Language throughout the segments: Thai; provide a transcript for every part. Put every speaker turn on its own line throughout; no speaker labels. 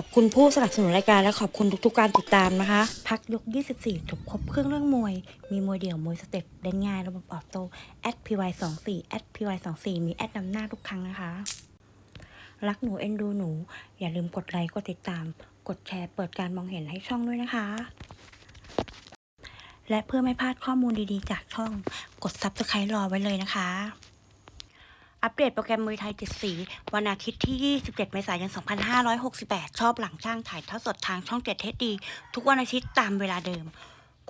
อบคุณผู้สนับสนุนรายการและขอบคุณทุกๆการติดตามนะคะ พักยก 24 จบครบเครื่องเรื่องมวย มีมวยเดี่ยว มวยสเต็ปเล่นง่าย ระบบออโต้แอด py 2 4แอด py 2 4มีแอดนำหน้าทุกครั้งนะคะ รักหนูเอ็นดูหนู อย่าลืมกดไลค์กดติดตาม กดแชร์เปิดการมองเห็นให้ช่องด้วยนะคะ และเพื่อไม่พลาดข้อมูลดีๆ จากช่อง กด subscribe รอไว้เลยนะคะ อัปเดตโปรแกรมมวยไทยเจ็ดสี วันอาทิตย์ที่ 27 เมษายน 2568 ชอบหลังช่างถ่ายทอดสดทางช่องเจ็ดเทสดี ทุกวันอาทิตย์ตามเวลาเดิม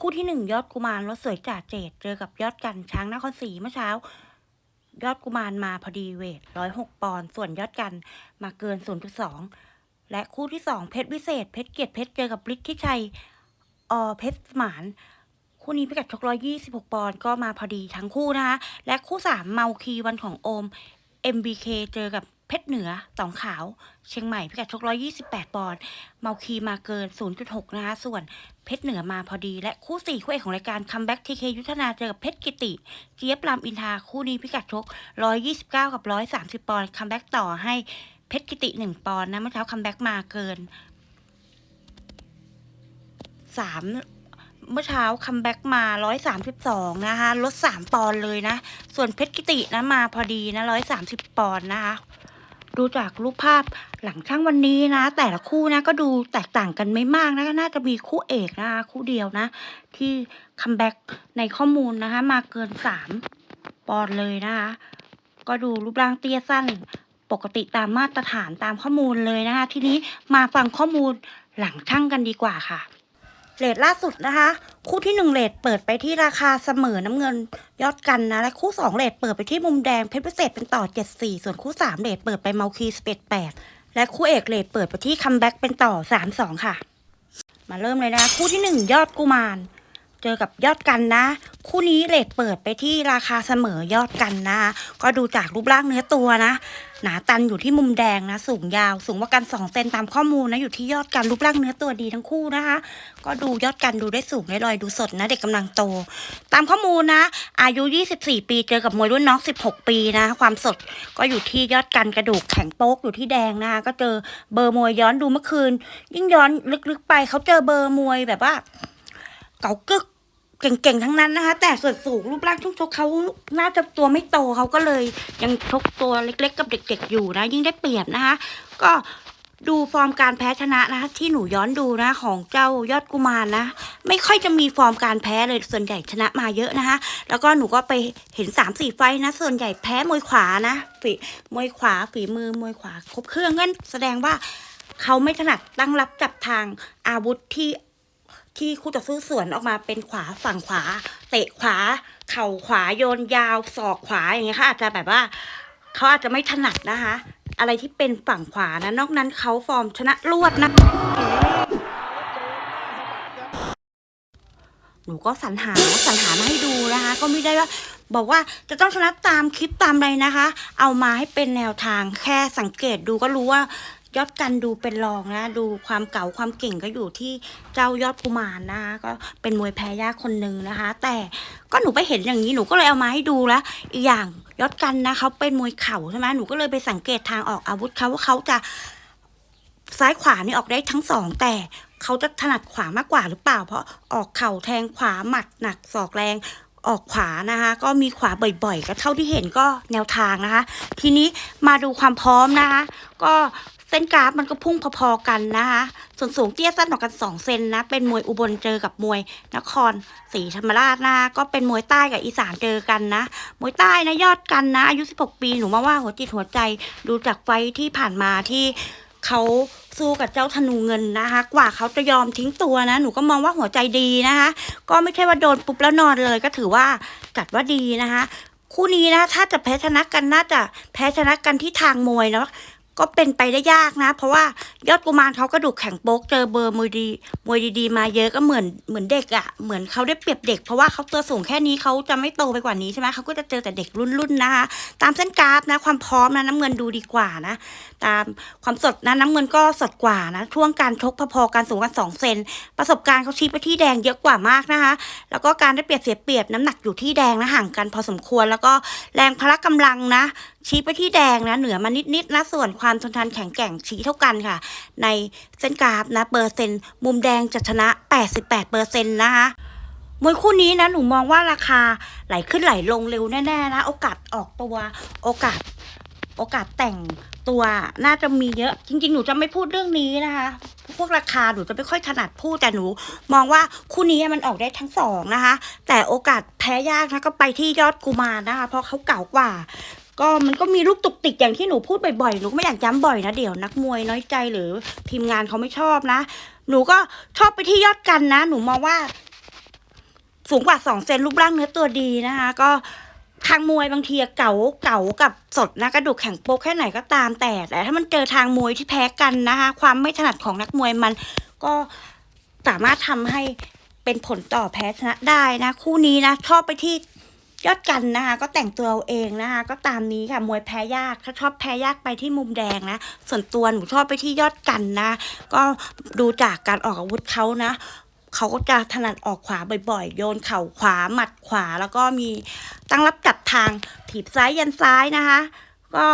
คู่ที่ 1 ยอดกุมารรถสวยจ่าเจดเจอกับยอดกันช้างนครศรีเมื่อเช้า ยอดกุมารมาพอดีเวท 106 ปอนด์ส่วนยอดกันมาเกิน 0.2 และคู่ที่ 2 เพชรวิเศษ เพชรเกียรติเพชรเจอกับฤทธิชัยอเพชรสมาน คู่นี้พิกัดชก126ปอนด์ก็มาพอดีทั้งคู่นะคะ และคู่3เมาคีวันของโอม MBK เจอกับเพชรเหนือตองขาว เชียงใหม่พิกัดชก128ปอนด์เมาคีมาเกิน0.6นะคะ ส่วนเพชรเหนือมาพอดี และคู่4คู่เอกของรายการคัมแบ็กทีเคยุทธนาเจอกับเพชรกิติ เจี๊ยบรามอินทาคู่นี้พิกัดชก129กับ130ปอนด์คัมแบ็กต่อให้เพชรกิติ1ปอนด์นะเมื่อเช้าคัมแบ็กมาเกิน3 เมื่อเช้าคัมแบ็กมา132นะคะลด3ปอนด์เลยนะ ส่วนเพชรกิตินะมาพอดีนะ130ปอนด์นะคะดูจากรูปภาพหลังช่างวันนี้นะ แต่ละคู่นะก็ดูแตกต่างกันไม่มากนะน่าจะมีคู่เอกนะคะคู่เดียวนะ ที่คัมแบ็กในข้อมูลนะคะ มาเกิน3ปอนด์เลยนะคะ ก็ดูรูปร่างเตี้ยสั้นปกติตามมาตรฐานตามข้อมูลเลยนะคะ ทีนี้มาฟังข้อมูลหลังช่างกันดีกว่าค่ะ เลทล่าสุดนะคะ คู่ที่หนึ่งเลทเปิดไปที่ราคาเสมอน้ำเงินยอดกันนะ และคู่สองเลทเปิดไปที่มุมแดงเพชรพิเศษเป็นต่อเจ็ดสี่ส่วนคู่สามเลทเปิดไปเมาคีสเปดแปดและคู่เอกเลทเปิดไปที่คัมแบ็กเป็นต่อสามสองค่ะ มาเริ่มเลยนะ คู่ที่หนึ่งยอดกุมารเจอกับยอดกันนะ คู่นี้เลทเปิดไปที่ราคาเสมอยอดกันนะ ก็ดูจากรูปร่างเนื้อตัวนะ หนาตันอยู่ที่มุมแดงนะ สูงยาว สูงกว่ากันสองเซนตามข้อมูลนะอยู่ที่ยอดกันรูปร่างเนื้อตัวดีทั้งคู่นะคะ ก็ดูยอดกันดูได้สูงได้ลอยดูสดนะ เด็กกำลังโต ตามข้อมูลนะ อายุ 24 ปีเจอกับมวยรุ่นน้อง16 ปีนะ ความสดก็อยู่ที่ยอดกันกระดูกแข็งโป๊กอยู่ที่แดงนะคะก็เจอเบอร์มวยย้อนดูเมื่อคืน ยิ่งย้อนลึกๆไปเขาเจอเบอร์มวยแบบว่า เก๋ากึก เก่งๆทั้งนั้นนะคะ แต่ส่วนสูงรูปร่างช่วงชกเขาน่าจะตัวไม่โตเขาก็เลย ยังชกตัวเล็ก ๆ กับเด็ก ๆ อยู่นะ ยิ่งได้เปรียบนะคะ ก็ดูฟอร์มการแพ้ชนะนะคะที่หนูย้อนดูนะของเจ้ายอดกุมารนะไม่ค่อยจะมีฟอร์มการแพ้เลยส่วนใหญ่ชนะมาเยอะนะคะ แล้วก็หนูก็ไปเห็นสามสี่ไฟนะ ส่วนใหญ่แพ้มวยขวานะฝีมวยขวาฝีมือมวยขวาครบเครื่องงั้นแสดงว่าเขาไม่ถนัดตั้งรับจับทางอาวุธที่ ที่คู่ต่อสู้สวนออกมาเป็นขวาฝั่งขวา เตะขวา เข่าขวาโยนยาวศอกขวาอย่างเงี้ยค่ะอาจจะแบบว่าเขาอาจจะไม่ถนัดนะคะ อะไรที่เป็นฝั่งขวานะนอกนั้นเขาฟอร์มชนะรวดนะหนูก็สรรหาสรรหามาให้ดูนะคะ ก็ไม่ได้ว่าบอกว่าจะต้องชนะตามคลิปตามอะไรนะคะ เอามาให้เป็นแนวทางแค่สังเกตดูก็รู้ว่า ยอดกันดูเป็นรองนะ ดูความเก่าความเก่งก็อยู่ที่เจ้ายอดกุมารนะคะก็เป็นมวยแพ้ยากคนหนึ่งนะคะ แต่ก็หนูไปเห็นอย่างนี้หนูก็เลยเอามาให้ดูแล้วอีกอย่างยอดกันนะเขาเป็นมวยเข่าใช่ไหมหนูก็เลยไปสังเกตทางออกอาวุธเขาว่าเขาจะซ้ายขวานี่ออกได้ทั้งสองแต่เขาจะถนัดขวามากกว่าหรือเปล่า เพราะออกเข่าแทงขวาหมัดหนักศอกแรงออกขวานะคะ ก็มีขวาบ่อยๆ ก็เท่าที่เห็นก็แนวทางนะคะ ทีนี้มาดูความพร้อมนะคะ ก็ เส้นกราฟมันก็พุ่งพอๆกันนะคะ ส่วนสูงเตี้ยสั้นออกกัน 2 เซนนะ เป็นมวยอุบลเจอกับมวยนครศรีธรรมราชนะคะก็เป็นมวยใต้กับอีสานเจอกันนะ มวยใต้นะยอดกันนะ อายุ 16 ปีหนูมาว่าหัวจิตหัวใจดูจากไฟที่ผ่านมาที่เขาสู้กับเจ้าธนูเงินนะคะ กว่าเขาจะยอมทิ้งตัวนะ หนูก็มองว่าหัวใจดีนะคะ ก็ไม่ใช่ว่าโดนปุ๊บแล้วนอนเลย ก็ถือว่าจัดว่าดีนะคะ คู่นี้นะ ถ้าจะแพ้ชนะกันน่าจะแพ้ชนะกันที่ทางมวยเนาะ ก็เป็นไปได้ยากนะ เพราะว่ายอดกุมารเขากระดูกแข็งโป๊กเจอเบอร์มวยดีมวยดีๆ มาเยอะก็เหมือนเหมือนเด็กอะ่ะเหมือนเขาได้เปรียบเด็กเพราะว่าเขาตัวสูงแค่นี้เขาจะไม่โตไปกว่านี้ใช่ไหมเขาก็จะเจอแต่เด็กรุ่นๆนะคะตามเส้นกราฟนะ ความพร้อมนะน้ำเงินดูดีกว่านะ ตามความสดนะน้ำเงินก็สดกว่านะช่วงการชกพอๆกันสูงกันสองเซนประสบการณ์เขาชี้ไปที่แดงเยอะกว่ามากนะคะ แล้วก็การได้เปรียบเสียเปรียบน้ำหนักอยู่ที่แดงนะห่างกันพอสมควร แล้วก็แรงพละกำลังนะ ชี้ไปที่แดงนะเหนือมานิดๆนะส่วนความความทนทานแข็งแกร่งชี้เท่ากันค่ะ ในเส้นกราฟนะเปอร์เซ็นต์มุมแดงจะชนะ 88เปอร์เซ็นต์นะคะมวยคู่นี้นะหนูมองว่าราคาไหลขึ้นไหลลงเร็วแน่ๆนะโอกาสออกตัวโอกาสโอกาสแต่งตัวน่าจะมีเยอะ จริง ๆ หนูจะไม่พูดเรื่องนี้นะคะ พวกราคาหนูจะไม่ค่อยถนัดพูดแต่หนู มองว่าคู่นี้มันออกได้ทั้งสองนะคะ แต่โอกาสแพ้ยากนะก็ไปที่ยอดกุมารนะคะ เพราะเขาเก่ากว่า ก็มันก็มีลูกตุกติกอย่างที่หนูพูดบ่อยๆหนูก็ไม่อยากย้ำบ่อยนะเดี๋ยวนักมวยน้อยใจหรือทีมงานเขาไม่ชอบนะ หนูก็ชอบไปที่ยอดกันนะ หนูมองว่า สูงกว่าสองเซนรูปร่างเนื้อตัวดีนะคะ ก็ทางมวยบางทีเก่าเก่ากับสดนะกระดูกแข็งโป๊กแค่ไหนก็ตามแต่แต่ถ้ามันเจอทางมวยที่แพ้กันนะคะ ความไม่ถนัดของนักมวยมันก็สามารถทำให้เป็นผลต่อแพ้ชนะได้นะ คู่นี้นะชอบไปที่ ยอดกันนะคะก็แต่งตัวเอาเองนะคะก็ตามนี้ค่ะมวยแพ้ยากถ้าชอบแพ้ยากไปที่มุมแดงนะ ส่วนตัวหนูชอบไปที่ยอดกันนะ ก็ดูจากการออกอาวุธเขานะเขาก็จะถนัดออกขวาบ่อยๆ โยนเข่าขวาหมัดขวาแล้วก็มีตั้งรับจัดทางถีบซ้ายยันซ้ายนะคะ ก็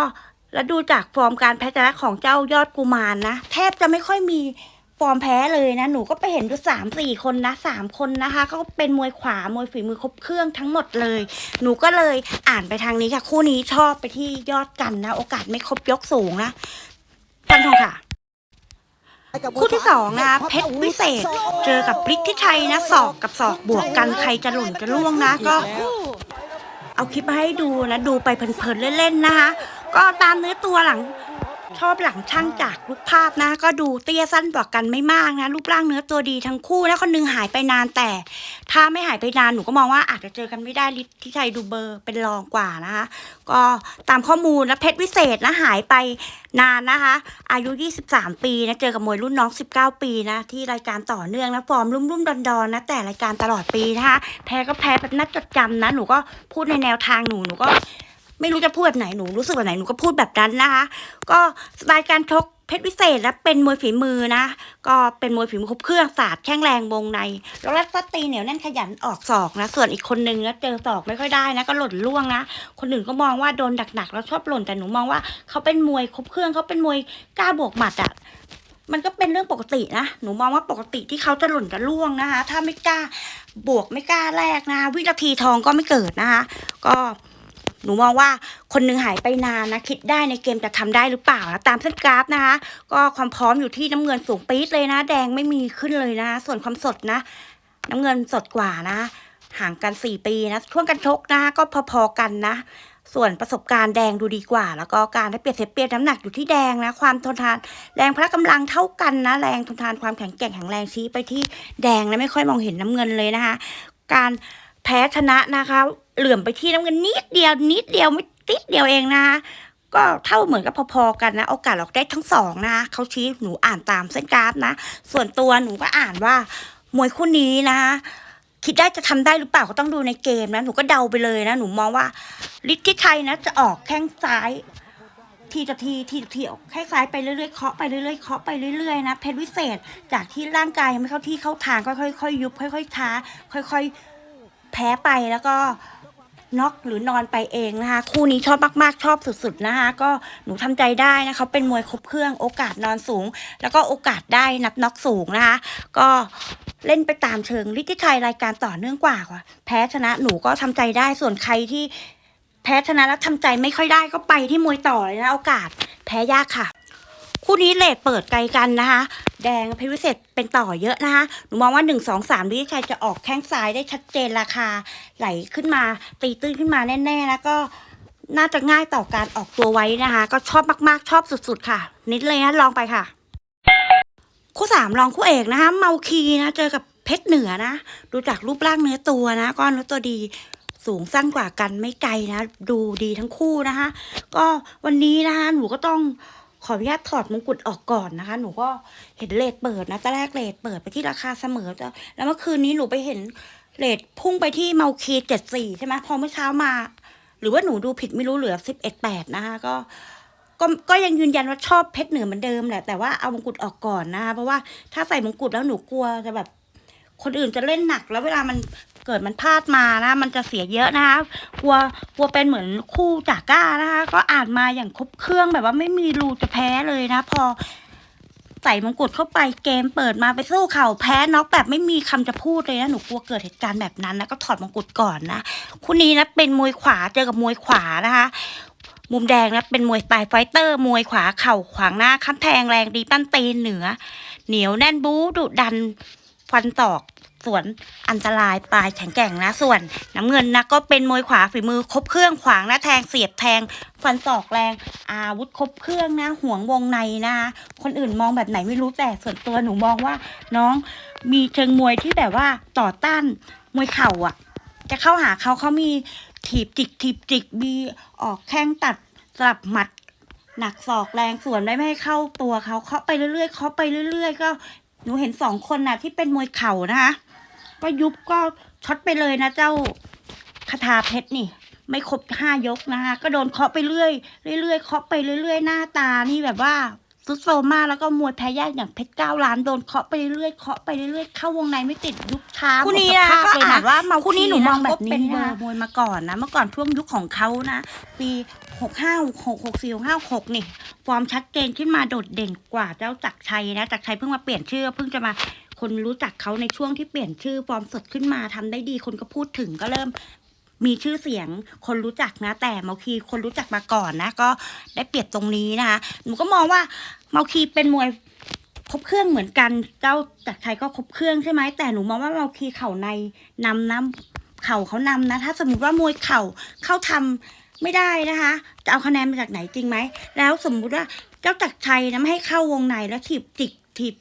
แล้วดูจากฟอร์มการแพ้ชนะของเจ้ายอดกุมารนะแทบจะไม่ค่อยมี อร์มแพ้เลยนะ หนูก็ไปเห็นดูสามสี่คนนะสามคนนะคะก็เป็นมวยขวามวยฝีมือครบเครื่องทั้งหมดเลย หนูก็เลยอ่านไปทางนี้ค่ะ คู่นี้ชอบไปที่ยอดกันนะ โอกาสไม่ครบยกสูงนะกันทองค่ะคู่ที่สองนะคะเพชรวิเศษ เจอกับพริกที่ไทยนะศอกกับศอกบวกกันใครจะหล่นจะล่วงนะ ก็เอาคลิปมาให้ดูนะ ดูไปเพลินๆเล่นๆนะคะ ก็ตามเนื้อตัวหลัง ชอบหลังช่างจากรูปภาพนะ ก็ดูเตี้ยสั้นกว่ากันไม่มากนะ รูปร่างเนื้อตัวดีทั้งคู่นะคนหนึงหายไปนานแต่ ถ้าไม่หายไปนานหนูก็มองว่าอาจจะเจอกันไม่ได้ลิทที่ไทยดูเบอร์เป็นรองกว่านะคะ ก็ตามข้อมูลนะเพชรวิเศษนะหายไปนานนะคะ อายุ 23 ปีนะเจอกับมวยรุ่นน้อง 19 ปีนะที่รายการต่อเนื่องนะฟอร์มรุ่มรุ่มดอนดอนๆนะแต่รายการตลอดปีนะคะแพ้ก็แพ้แบบน่าจดจำนะหนูก็พูดในแนวทางหนูหนูก็ ไม่รู้จะพูดแบบไหนหนูรู้สึกแบบไหนหนูก็พูดแบบนั้นนะคะ ก็สไตล์การชกเพชรวิเศษนะเป็นมวยฝีมือนะ ก็เป็นมวยฝีมือครบเครื่องศาสตร์แข้งแรงวงในแล้วรัดฟัดตีเหนียวแน่นขยันออกศอกนะ ส่วนอีกคนนึงนะเจอศอกไม่ค่อยได้นะ ก็หล่นล่วงนะ คนอื่นก็มองว่าโดนหนักๆแล้วชอบหล่นแต่หนูมองว่าเขาเป็นมวยครบเครื่องเขาเป็นมวยกล้าบวกหมัดอะมันก็เป็นเรื่องปกตินะ หนูมองว่าปกติที่เขาจะหล่นจะล่วงนะคะ ถ้าไม่กล้าบวกไม่กล้าแลกนะคะวินาทีทองก็ไม่เกิดนะคะ ก็ หนูมองว่าคนหนึ่งหายไปนานนะ คิดได้ในเกมจะทำได้หรือเปล่านะตามเส้นกราฟนะคะ ก็ความพร้อมอยู่ที่น้ำเงินสูงปี๊ดเลยนะ แดงไม่มีขึ้นเลยนะ ส่วนความสดนะ น้ำเงินสดกว่านะ ห่างกันสี่ปีนะ ช่วงกันชกนะ ก็พอๆกันนะ ส่วนประสบการณ์แดงดูดีกว่า แล้วก็การได้เปรียบเสียเปรียบน้ำหนักอยู่ที่แดงนะ ความทนทาน แรงพละกำลังเท่ากันนะ แรงทนทานความแข็งแกร่งแข็งแรงชี้ไปที่แดงนะไม่ค่อยมองเห็นน้ำเงินเลยนะคะ การแพ้ชนะนะคะ เหลื่อมไปที่น้ำเงินนิดเดียวนิดเดียวไม่ติดเดียวเองนะก็เท่าเหมือนกับพอๆกันนะ โอกาสออกได้ทั้งสองนะเขาชี้หนูอ่านตามเส้นกราฟนะ ส่วนตัวหนูก็อ่านว่ามวยคู่นี้นะ คิดได้จะทำได้หรือเปล่าก็ต้องดูในเกมนะ หนูก็เดาไปเลยนะ หนูมองว่าลิทที่ไทยนะ จะออกแข้งซ้าย ทีต่อทีทีต่อทีออกแข้งซ้ายไปเรื่อยๆเคาะไปเรื่อยๆเคาะไปเรื่อยๆนะเพชรวิเศษจากที่ร่างกายยังไม่เข้าที่เข้าทางค่อยๆยุบค่อยๆช้าค่อย ๆ แพ้ไปแล้วก็ น็อกหรือนอนไปเองนะคะ คู่นี้ชอบมากๆ ชอบสุดๆนะคะ ก็หนูทำใจได้นะเขาเป็นมวยครบเครื่องโอกาสนอนสูง แล้วก็โอกาสได้นับน็อกสูงนะคะ ก็เล่นไปตามเชิงลิทิชัยรายการต่อเนื่องกว่าค่ะแพ้ชนะหนูก็ทำใจได้ส่วนใครที่แพ้ชนะแล้วทำใจไม่ค่อยได้ก็ไปที่มวยต่อเลยนะโอกาสแพ้ยากค่ะ คู่นี้เลทเปิดไกลกันนะคะ แดงเพชรวิเศษเป็นต่อเยอะนะคะ หนูมองว่าหนึ่งสองสามลิธิชัยจะออกแข้งซ้ายได้ชัดเจนราคา ไหลขึ้นมา ตีตื้นขึ้นมาแน่ๆ แล้วก็น่าจะง่ายต่อการออกตัวไว้นะคะ ก็ชอบมากๆ ชอบสุดๆค่ะ นิดเลยนะลองไปค่ะ คู่สามลองคู่เอกนะคะ เมาคีนะ เจอกับเพชรเหนือนะ ดูจากรูปร่างเนื้อตัวนะก็เนื้อตัวดีสูงสั้นกว่ากันไม่ไกลนะ ดูดีทั้งคู่นะคะ ก็วันนี้นะคะหนูก็ต้อง ขออนุญาตถอดมงกุฎออกก่อนนะคะ หนูก็เห็นเลทเปิดนะตอนแรกเลทเปิดไปที่ราคาเสมอแต่แล้วเมื่อคืนนี้หนูไปเห็นเลทพุ่งไปที่เมาคีเจ็ดสี่ใช่ไหมพอเมื่อเช้ามา หรือว่าหนูดูผิดไม่รู้เหลือสิบเอ็ดแปดนะคะก็ก็ก็ยังยืนยันว่าชอบเพชรเหนือเหมือนเดิมแหละแต่ว่าเอามงกุฎออกก่อนนะคะเพราะว่าถ้าใส่มงกุฎแล้วหนูกลัวจะแบบคนอื่นจะเล่นหนักแล้วเวลามัน เกิดมันพลาดมานะ มันจะเสียเยอะนะคะกลัวกลัวเป็นเหมือนคู่จากก้านะคะ ก็อ่านมาอย่างครบเครื่องแบบว่าไม่มีรูจะแพ้เลยนะ พอใส่มงกุฎเข้าไปเกมเปิดมาไปสู้เข่าแพ้น็อกแบบไม่มีคำจะพูดเลยนะหนูกลัวเกิดเหตุการณ์แบบนั้นนะก็ถอดมงกุฎก่อนนะคู่นี้นะเป็นมวยขวาเจอกับมวยขวานะคะมุมแดงนะเป็นมวยสไตล์ไฟเตอร์ มวยขวาเข่าขวางหน้าค้ำแทงแรงดีปั้นตีนเหนือ เหนียวแน่นบู๊ดุดันฟันตอก ส่วนอันตรายปลายแข็งแกร่งนะส่วน น้ำเงินนะก็เป็นมวยขวาฝีมือครบเครื่องขวางหน้าแทงเสียบแทง ฟันศอกแรง อาวุธครบเครื่องนะห่วงวงในนะคนอื่นมองแบบไหนไม่รู้แต่ส่วนตัวหนูมองว่าน้องมีเชิงมวยที่แบบว่าต่อต้านมวยเข่าอะ จะเข้าหาเขาเขามีถีบจิกถีบจิกมีออกแข้งตัดสลับหมัดหนักศอกแรงส่วนไม่ไม่ให้เข้าตัวเขาเคาะไปเรื่อยๆเคาะไปเรื่อย ๆ ก็หนูเห็นสองคนน่ะที่เป็นมวยเข่านะคะ ก็ยุบก็ช็อตไปเลยนะเจ้าคาถาเพชรนี่ ไม่ครบห้ายกนะคะก็โดนเคาะไปเรื่อยเรื่อยๆเคาะไปเรื่อยๆ หน้าตานี่แบบว่าซุดโซมมากแล้วก็มวยแพ้ยากอย่างเพชรเก้าล้านโดนเคาะไปเรื่อยๆเคาะไปเรื่อยๆเข้าวงในไม่ติดยุบช้า
คู่นี้
หมด
นะ
สภาพ
ก็
เลย
อ่า
นะ
นว่าเมา
คู่นี้หนูมองแบบ
ก็เป็
นี้
นเบอ
นะ
ร์
มวยมาก่อนนะ เมื่อก่อนช่วงยุคของเขานะ ปีหกห้าหกหกสี่หกห้าหกนี่ ฟอร์มชัดเจนขึ้นมาโดดเด่นกว่าเจ้าจักรชัยนะจักรชัยเพิ่งมาเปลี่ยนชื่อเพิ่งจะมา คนรู้จักเขาในช่วงที่เปลี่ยนชื่อฟอร์มสดขึ้นมาทำได้ดีคนก็พูดถึงก็เริ่มมีชื่อเสียงคนรู้จักนะ แต่เมาคีคนรู้จักมาก่อนนะ ก็ได้เปรียบตรงนี้นะคะหนูก็มองว่าเมาคีเป็นมวยครบเครื่องเหมือนกันเจ้าจักรชัยก็ครบเครื่องใช่ไหมแต่หนูมองว่าเมาคีเข่าในนำน้ำเข่าเขานำนะถ้าสมมติว่ามวยเข่าเข้าทำไม่ได้นะคะจะเอาคะแนนมาจากไหนจริงไหมแล้วสมมุติว่าเจ้าจักรชัยนะไม่ให้เข้าวงในแล้วถีบจิกถีบ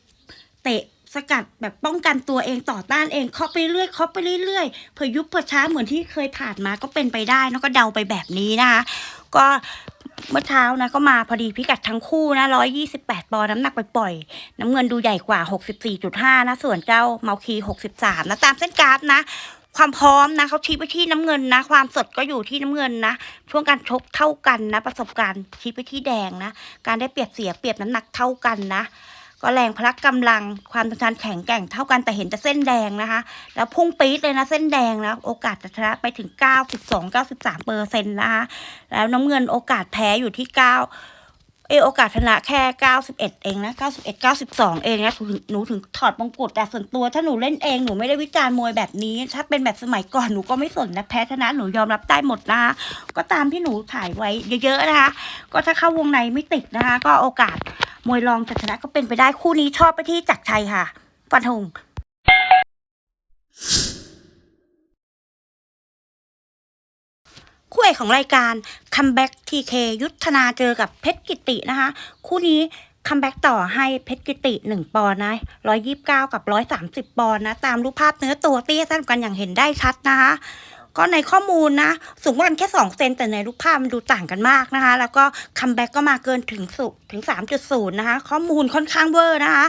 เตะ สกัดแบบป้องกันตัวเองต่อต้านเองเคาะไปเรื่อยเคาะไปเรื่อยเผื่อยุบเผื่อช้าเหมือนที่เคยผ่านมาก็เป็นไปได้แล้วก็เดาไปแบบนี้นะคะ ก็เมื่อเช้านะก็มาพอดีพิกัดทั้งคู่นะร้อยยี่สิบแปดปอนด์น้ำหนักไปปล่อย น้ำเงินดูใหญ่กว่าหกสิบสี่จุดห้านะส่วนเจ้าเมาคีหกสิบสามนะตามเส้นกราฟนะความพร้อมนะเขาชี้ไปที่น้ำเงินนะ ความสดก็อยู่ที่น้ำเงินนะช่วงการชกเท่ากันนะ ประสบการณ์ชี้ไปที่แดงนะ การได้เปรียบเสียเปรียบน้ำหนักเท่ากันนะ ก็แรงพละกำลังความทนทานแข็งแกร่งเท่ากันแต่เห็นแต่เส้นแดงนะคะ แล้วพุ่งปี๊ดเลยนะเส้นแดงนะโอกาสจะชนะไปถึง 92 93เปอร์เซ็นต์นะคะแล้วน้ำเงินโอกาสแพ้อยู่ที่ 9เอโอกาสชนะแค่ 91 เองนะ 91 92 เองนะหนูถึงถอดมงกุฎแต่ส่วนตัวถ้าหนูเล่นเองหนูไม่ได้วิจารณ์มวยแบบนี้ ถ้าเป็นแบบสมัยก่อนหนูก็ไม่สนนะแพ้ชนะหนูยอมรับได้หมดนะคะก็ตามที่หนูถ่ายไว้เยอะๆนะคะ ก็ถ้าเข้าวงในไม่ติดนะคะ ก็โอกาส มวยรองจะชนะก็เป็นไปได้คู่นี้ชอบไปที่จักรชัยค่ะฟันธงคู่เอกของรายการคัมแบ็กทีเคยุทธนาเจอกับเพชรกิตินะคะ คู่นี้คัมแบ็กต่อให้เพชรกิติหนึ่งปอนนะร้อยยิบเก้ากับร้อยสามสิบปอนนะ ตามรูปภาพเนื้อตัวเตี้ยสั้นกันอย่างเห็นได้ชัดนะคะ ก็ในข้อมูลนะ สูงกว่ากันแค่สองเซนแต่ในรูปภาพมันดูต่างกันมากนะคะ แล้วก็คัมแบ็กก็มาเกินถึงสุถึงสามจุดศูนย์นะคะ ข้อมูลค่อนข้างเวอร์นะคะ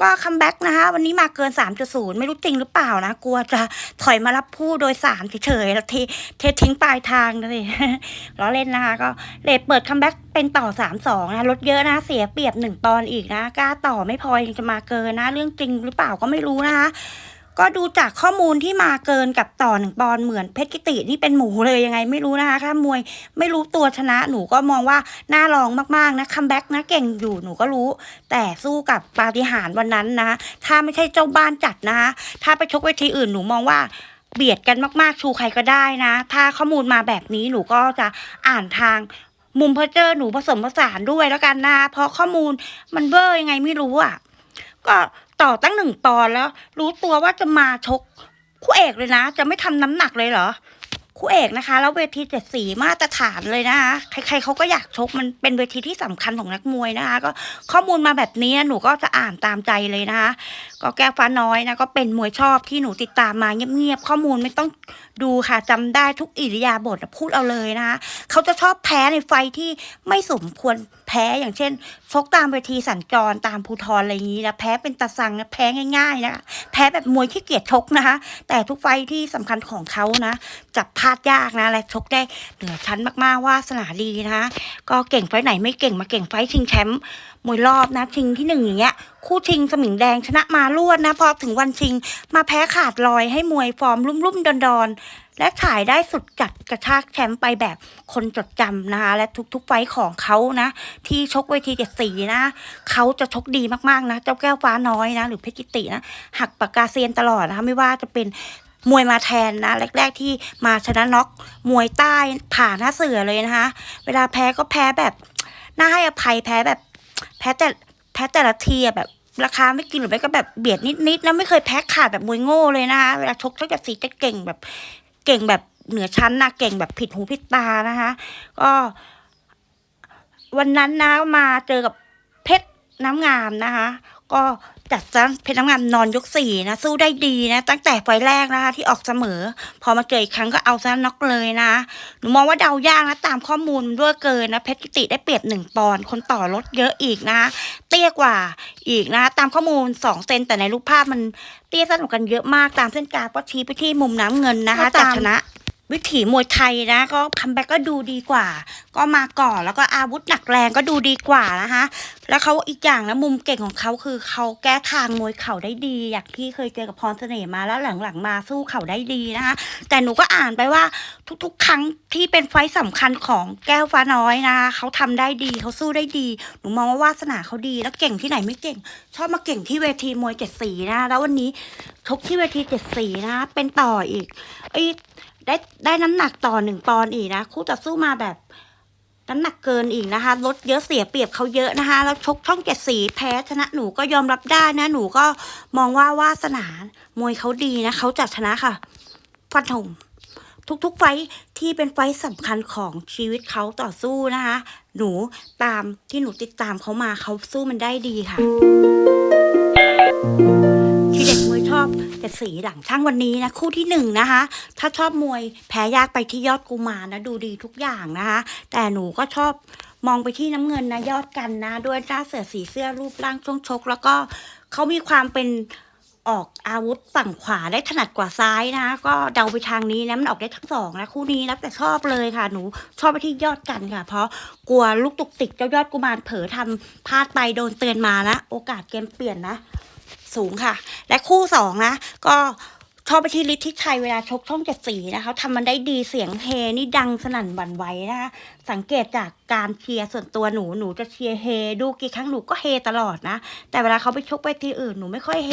ก็คัมแบ็กนะคะ วันนี้มาเกิน 3.0 ไม่รู้จริงหรือเปล่านะ กลัวจะถอยมารับผู้โดยสารเฉยๆแล้วเทเททิ้งปลายทางนะสิล้อเล่นนะคะ ก็เลทเปิดคัมแบ็กเป็นต่อ 3-2 นะลดเยอะนะเสียเปรียบ1ปอนอีกนะกล้าต่อไม่พอยังจะมาเกินนะ เรื่องจริงหรือเปล่าก็ไม่รู้นะคะ ก็ดูจากข้อมูลที่มาเกินกับต่อหนึ่งปอนเหมือนเพชรกิตินี่เป็นหมูเลยยังไงไม่รู้นะคะถ้ามวยไม่รู้ตัวชนะหนูก็มองว่าน่าลองมากๆนะคัมแบ็กนะเก่งอยู่หนูก็รู้ แต่สู้กับปาฏิหาริย์วันนั้นนะถ้าไม่ใช่เจ้าบ้านจัดนะถ้าไปชกเวทีอื่นหนูมองว่าเบียดกันมากๆ ชูใครก็ได้นะ ถ้าข้อมูลมาแบบนี้หนูก็จะอ่านทางมุมเพอเจอร์หนูผสมผสานด้วยแล้วกันนะเพราะข้อมูลมันเบอร์ยังไงไม่รู้อะ ก็ ต่อตั้งหนึ่งปอนแล้ว รู้ตัวว่าจะมาชกคู่เอกเลยนะ จะไม่ทำน้ำหนักเลยเหรอคู่เอกนะคะ แล้วเวทีเจ็ดสีมาตรฐานเลยนะคะใครๆเขาก็อยากชกมันเป็นเวทีที่สำคัญของนักมวยนะคะ ก็ข้อมูลมาแบบนี้หนูก็จะอ่านตามใจเลยนะคะก็แก้วฟ้าน้อยนะก็เป็นมวยชอบที่หนูติดตามมาเงียบๆข้อมูลไม่ต้องดูค่ะจำได้ทุกอิริยาบถพูดเอาเลยนะคะเขาจะชอบแพ้ในไฟที่ไม่สมควรแพ้อย่างเช่นชกตามเวทีสัญจรตามภูทรอะไรอย่างนี้นะแพ้เป็นตะสังนะแพ้ง่ายๆนะคะแพ้แบบมวยขี้เกียจชกนะคะ แต่ทุกไฟที่สำคัญของเขานะจับพลาดยากนะและชกได้เหนือชั้นมากๆว่าสนาดีนะคะก็เก่งไฟไหนไม่เก่งมาเก่งไฟชิงแชมป์ มวยรอบนะชิงที่หนึ่งอย่างเงี้ย คู่ชิงสมิงแดงชนะมารวดนะ พอถึงวันชิงมาแพ้ขาดลอยให้มวยฟอร์มลุ่มๆดอนๆ และขายได้สุดจัดกระชากแชมป์ไปแบบคนจดจำนะคะ และทุกๆไฟของเขานะ ที่ชกเวทีเจ็ดสีนะ เขาจะชกดีมากๆนะ เจ้าแก้วฟ้าน้อยนะ หรือเพชรกิตินะ หักปากกาเซียนตลอดนะคะ ไม่ว่าจะเป็นมวยมาแทนนะ แรก ๆ ที่มาชนะน็อกมวยใต้ผ่านหน้าเสือเลยนะคะ เวลาแพ้ก็แพ้แบบน่าให้อภัยแพ้แบบ แพ้แต่แพ้แต่ละทีอะแบบ ราคาไม่กินหรือไม่ก็แบบเบียดนิดๆแล้วไม่เคยแพ้ขาดแบบมวยโง่เลยนะคะเวลาชกต้องแบบสีจะเก่งแบบเก่งแบบเหนือชั้นนะเก่งแบบผิดหูผิดตานะคะ ก็ วันนั้นนะมาเจอกับเพชรน้ำงามนะคะ ก็ จัดจ้านเพชรน้ำงามนอนยกสี่นะสู้ได้ดีนะ ตั้งแต่ไฟล์แรกนะคะที่ออกเสมอ พอมาเจออีกครั้งก็เอาซะน็อกเลยนะ หนูมองว่าเดายากนะตามข้อมูลด้วยเกินนะเพชรกิติได้เปรียบหนึ่งปอนด์คนต่อรถเยอะอีกนะเตี้ยกว่าอีกนะ ตามข้อมูลสองเซนแต่ในรูปภาพมันเตี้ยสั้นกว่ากันเยอะมากตามเส้นกราฟก็ชี้ไปที่มุมน้ำเงินนะคะ
ก็
จาก
ตาม
ชนะ วิถีมวยไทยนะ ก็คัมแบ็กก็ดูดีกว่า ก็มาก่อนแล้วก็อาวุธหนักแรงก็ดูดีกว่านะคะ แล้วเขาอีกอย่างนะมุมเก่งของเขาคือเขาแก้ทางมวยเข่าได้ดี อย่างที่เคยเจอกับพรเสน่ห์มาแล้วหลังๆมาสู้เข่าได้ดีนะคะ แต่หนูก็อ่านไปว่าทุกๆ ครั้งที่เป็นไฟต์สำคัญของแก้วฟ้าน้อยนะคะเขาทำได้ดีเขาสู้ได้ดี หนูมองว่าวาสนาเขาดี แล้วเก่งที่ไหนไม่เก่ง ชอบมาเก่งที่เวทีมวยเจ็ดสีนะ แล้ววันนี้ชกที่เวทีเจ็ดสีนะ เป็นต่ออีกไอ ได้ได้น้ำหนักต่อหนึ่งปอนด์อีกนะ คู่ต่อสู้มาแบบน้ำหนักเกินอีกนะคะ ลดเยอะเสียเปรียบเขาเยอะนะคะ แล้วชกช่องเจ็ดสีแพ้ชนะหนูก็ยอมรับได้นะ หนูก็มองว่าวาสนามวยเขาดีนะเขาจะชนะค่ะ ฟันธงทุกๆไฟที่เป็นไฟสำคัญของชีวิตเขาต่อสู้นะคะ หนูตามที่หนูติดตามเขามาเขาสู้มันได้ดีค่ะ สีหลังช่างวันนี้นะ คู่ที่หนึ่งนะคะ ถ้าชอบมวยแพ้ยากไปที่ยอดกุมานะ ดูดีทุกอย่างนะคะ แต่หนูก็ชอบมองไปที่น้ำเงินนะยอดกันนะ ด้วยหน้าเสือสีเสื้อรูปร่างช่วงชก แล้วก็เขามีความเป็นออกอาวุธฝั่งขวาได้ถนัดกว่าซ้ายนะ ก็เดาไปทางนี้นะมันออกได้ทั้งสองนะคู่นี้นะแต่ชอบเลยค่ะหนูชอบไปที่ยอดกันค่ะ เพราะกลัวลูกตุกติกเจ้ายอดกุมารเผลอทำพลาดไปโดนเตือนมานะโอกาสเกมเปลี่ยนนะ สูงค่ะ และคู่สองนะ ก็ชอบไปที่ฤทธิชัยเวลาชกช่องเจ็ดสีนะคะทำมันได้ดีเสียงเฮนี่ดังสนั่นหวั่นไหวนะคะสังเกตจากการเชียร์ส่วนตัวหนูหนูจะเชียร์เฮดูกี่ครั้งหนูก็เฮตลอดนะ แต่เวลาเขาไปชกไปที่อื่นหนูไม่ค่อยเฮ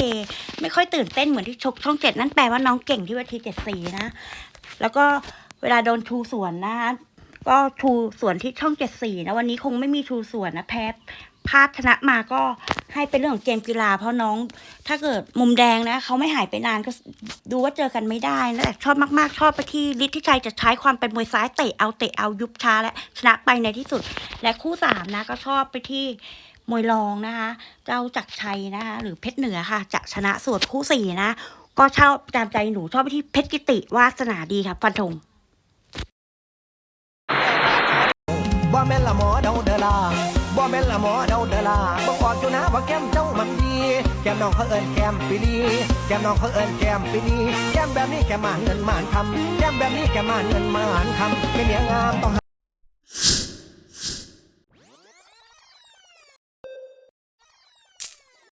ไม่ค่อยตื่นเต้นเหมือนที่ชกช่องเจ็ดนั่นแปลว่าน้องเก่งที่เวทีเจ็ดสีนะ แล้วก็เวลาโดนชูสวนนะคะก็ชูสวนที่ช่องเจ็ดสีนะวันนี้คงไม่มีชูสวนนะแพ้ พลาดชนะมาก็ให้เป็นเรื่องของเกมกีฬา เพราะน้องถ้าเกิดมุมแดงนะเขาไม่หายไปนานก็ดูว่าเจอกันไม่ได้นะแต่ชอบมากๆ ชอบไปที่ฤทธิชัยจะใช้ความเป็นมวยซ้ายเตะเอาเตะเอายุบช้าและชนะไปในที่สุด และคู่สามนะก็ชอบไปที่มวยรองนะคะ เจ้าจักรชัยนะคะหรือเพชรเหนือค่ะ จะชนะส่วนคู่สี่นะ ก็ชอบตามใจหนูชอบไปที่เพชรกิติวาสนาดีค่ะฟันธง
บ่แม่ละหมอเดาเดอลา บ่แม่นละหมอเดาเดลาบ่ขอดอยู่นะบ่แก้มเจ้ามันดี แก้มน้องเขาเอิ้นแก้มปีดีแก้มน้องเขาเอิ้นแก้มปีดีแก้มแบบนี้แก้มมานเงินมานคำแก้มแบบนี้แก้มมานเงินมานคำเป็นเนียงามต้อง